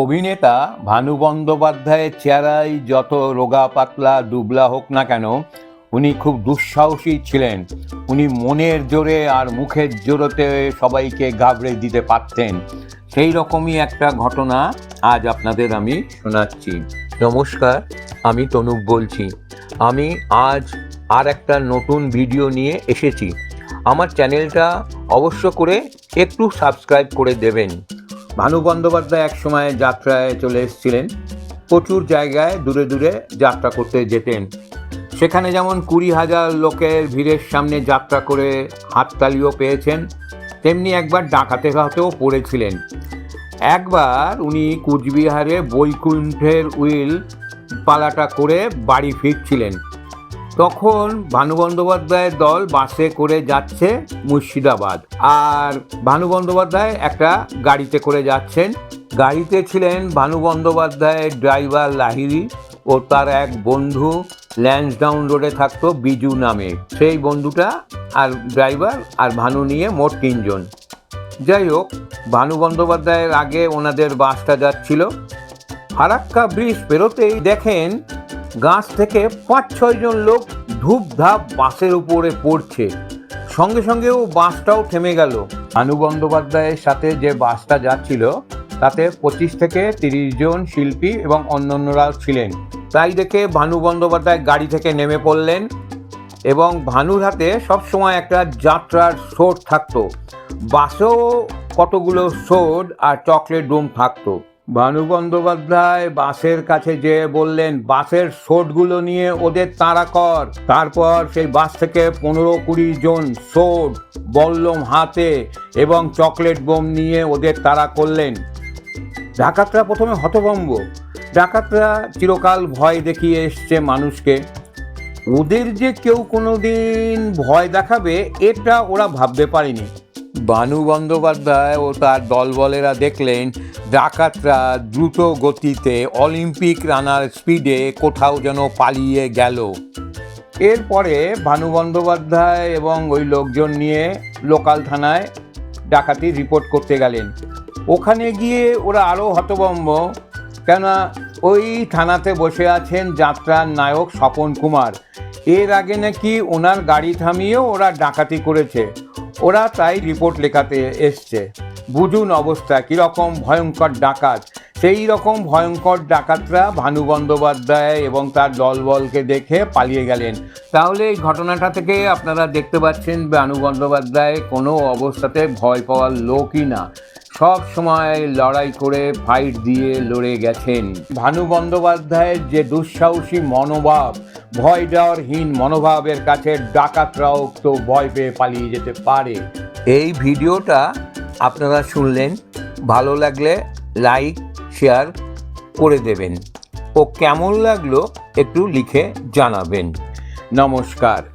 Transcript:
অভিনেতা ভানু বন্দ্যোপাধ্যায়ের চেহারায় যত রোগা পাতলা দুবলা হোক না কেন, উনি খুব দুঃসাহসী ছিলেন। উনি মনের জোরে আর মুখের জোরতে সবাইকে গাবড়ে দিতে পারতেন। সেই রকমই একটা ঘটনা আজ আপনাদের আমি শোনাচ্ছি। নমস্কার, আমি তনুপ বলছি। আমি আজ আর একটা নতুন ভিডিও নিয়ে এসেছি। আমার চ্যানেলটা অবশ্য করে একটু সাবস্ক্রাইব করে দেবেন। ভানু বন্দ্যোপাধ্যায় এক সময় যাত্রায় চলে এসেছিলেন। প্রচুর জায়গায় দূরে দূরে যাত্রা করতে যেতেন। সেখানে যেমন কুড়ি হাজার লোকের ভিড়ের সামনে যাত্রা করে হাততালিও পেয়েছেন, তেমনি একবার ডাকাতে হাতেও পড়েছিলেন। একবার উনি কুচবিহারে বৈকুণ্ঠের উইল পালাটা করে বাড়ি ফিরছিলেন। তখন ভানু বন্দ্যোপাধ্যায়ের দল বাসে করে যাচ্ছে মুর্শিদাবাদ। আর ভানু বন্দ্যোপাধ্যায় একটা গাড়িতে করে যাচ্ছেন। গাড়িতে ছিলেন ভানু বন্দ্যোপাধ্যায়ের ড্রাইভার লাহিরি ও তার এক বন্ধু ল্যান্সডাউন রোডে থাকতো বিজু নামে। সেই বন্ধুটা আর ড্রাইভার আর ভানু নিয়ে মোট তিনজন। যাই হোক, ভানু বন্দ্যোপাধ্যায়ের আগে ওনাদের বাসটা যাচ্ছিল। ফারাক্কা ব্রিজ পেরোতেই দেখেন গাছ থেকে পাঁচ ছয়জন লোক ধূপ ধাপ বাসের উপরে পড়ছে। সঙ্গে সঙ্গেও বাসটাও থেমে গেল। ভানু বন্দ্যোপাধ্যায়ের সাথে যে বাসটা যাচ্ছিল, তাতে পঁচিশ থেকে তিরিশ জন শিল্পী এবং অন্যান্যরাও ছিলেন। তাই দেখে ভানু বন্দ্যোপাধ্যায় গাড়ি থেকে নেমে পড়লেন এবং ভানুর হাতে সবসময় একটা যাত্রার সোট থাকতো। বাসেও কতগুলো সোড আর চকলেট ডোম থাকতো। ভানু বন্দ্যোপাধ্যায় বাসের কাছে যে বললেন বাসের সোটগুলো নিয়ে ওদের তাড়া কর। তারপর সেই বাস থেকে পনেরো কুড়ি জন শোট, বল্লম হাতে এবং চকলেট বোম নিয়ে ওদের তাড়া করলেন। ডাকাতরা প্রথমে হতভম্ব। ডাকাতরা চিরকাল ভয় দেখিয়ে এসছে মানুষকে। ওদের যে কেউ কোনোদিন ভয় দেখাবে, এটা ওরা ভাবতে পারেনি। বানু বন্দ্যোপাধ্যায় ও তার দলবলেরা দেখলেন, ডাকাতরা দ্রুত গতিতে অলিম্পিক রানার স্পিডে কোথাও যেন পালিয়ে গেল। এরপরে ভানু বন্দ্যোপাধ্যায় এবং ওই লোকজন নিয়ে লোকাল থানায় ডাকাতি রিপোর্ট করতে গেলেন। ওখানে গিয়ে ওরা আরও হতভম্ব, কেননা ওই থানাতে বসে আছেন যাত্রার নায়ক স্বপন কুমার। এর আগে নাকি ওনার গাড়ি থামিয়েও ওরা ডাকাতি করেছে। ওরা তাই রিপোর্ট লেখাতে এসছে। বুঝুন অবস্থা, কীরকম ভয়ঙ্কর ডাকাত। সেই রকম ভয়ঙ্কর ডাকাতরা ভানু বন্দ্যোপাধ্যায় এবং তার দলবলকে দেখে পালিয়ে গেলেন। তাহলে এই ঘটনাটা থেকে আপনারা দেখতে পাচ্ছেন ভানু বন্দ্যোপাধ্যায় কোনো অবস্থাতে ভয় পাওয়ার লোকই না। সব সময় লড়াই করে ফাইট দিয়ে লড়ে গেছেন। ভানু বন্দ্যোপাধ্যায়ের যে দুঃসাহসী মনোভাব ভয় দেওয়ারহীন মনোভাবের কাছে ডাকাতরাও তো ভয় পেয়ে পালিয়ে যেতে পারে। এই ভিডিওটা আপনারা শুনলেন ভালো লাগলে লাইক শেয়ার করে দেবেন। ও কেমন লাগল একটু লিখে জানাবেন। নমস্কার।